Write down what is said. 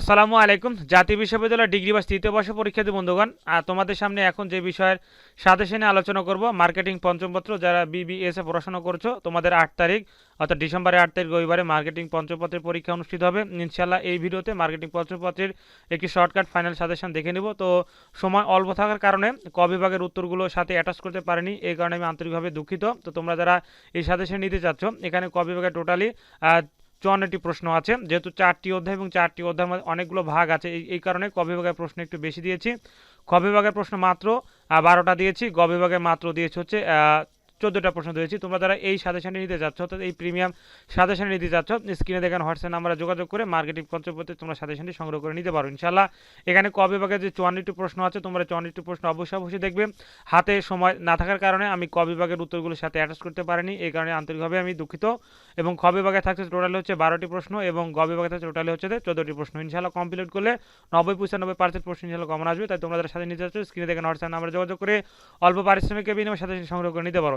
আসসালামু আলাইকুম। জাতীয় বিশ্ববিদ্যালয় ডিগ্রি বা তৃতীয় বর্ষ পরীক্ষার্থী বন্ধুগণ। আর তোমাদের সামনে এখন যে বিষয়ের সাজেশনে আলোচনা করব, মার্কেটিং পঞ্চমপত্র যারা বিবিএস এ পড়াশোনা করছ, তোমাদের আট তারিখ অর্থাৎ ডিসেম্বরের আট তারিখ রবিবারে মার্কেটিং পঞ্চমপত্রের পরীক্ষা অনুষ্ঠিত হবে। ইনশাল্লাহ এই ভিডিওতে মার্কেটিং পঞ্চমপত্রের একটি শর্টকাট ফাইনাল সাজেশন দেখে নিব। তো সময় অল্প থাকার কারণে ক বিভাগের উত্তরগুলো সাথে অ্যাটাচ করতে পারিনি, এই কারণে আমি আন্তরিকভাবে দুঃখিত। তো তোমরা যারা এই সাজেশন নিতে চাচ্ছ, এখানে ক বিভাগে টোটালি চুয়ান্নটি প্রশ্ন আছে। যেহেতু চারটি অধ্যায় এবং চারটি অধ্যায়ের মধ্যে অনেকগুলো ভাগ আছে, এই কারণে ক বিভাগের প্রশ্ন একটু বেশি দিয়েছি। খ বিভাগের প্রশ্ন মাত্র বারোটা দিয়েছি। গ বিভাগের মাত্র দিয়েছি হচ্ছে চোদ্দোটা প্রশ্ন দিয়েছি। তোমরা যারা এই সাজেশনে নিতে যাচ্ছ, অর্থাৎ এই প্রিমিয়াম সাজেশনে নিতে যাচ্ছ, স্ক্রিনে দেখেন হোয়াটসঅ্যাপ নাম্বারে যোগাযোগ করে মার্কেটিং পঞ্চপতি তোমরা সাজেশনটি সংগ্রহ করে নিতে পারো। ইনশাল্লাহ এখানে ক বিভাগের যে চুয়ান্নটি প্রশ্ন আছে, তোমরা চুয়ান্নটি প্রশ্ন অবশ্যই অবশ্যই দেখবে। হাতে সময় না থাকার কারণে আমি ক বিভাগের উত্তরগুলোর সাথে অ্যাটাচ করতে পারিনি, এই কারণে আন্তরিকভাবে আমি দুঃখিত। এবং খ বিভাগে থাকছে টোটাল হচ্ছে বারোটি প্রশ্ন এবং গ বিভাগে থাকছে টোটাল হচ্ছে চোদ্দোটি প্রশ্ন। ইনশাল্লাহ কমপ্লিট করলে নব্বই পঁচানব্বই পার্সেন্ট প্রশ্ন ইনশাল্লাহ কমন আসবে। তাই তোমরা যারা সাথে নিতে চাচ্ছ স্ক্রিনে দেখেন হোয়াটসঅ্যাপ নাম্বারে যোগাযোগ করে অল্প পারিশ্রমিকের বিনিময়ে সাথে সংগ্রহ করে নিতে পারো।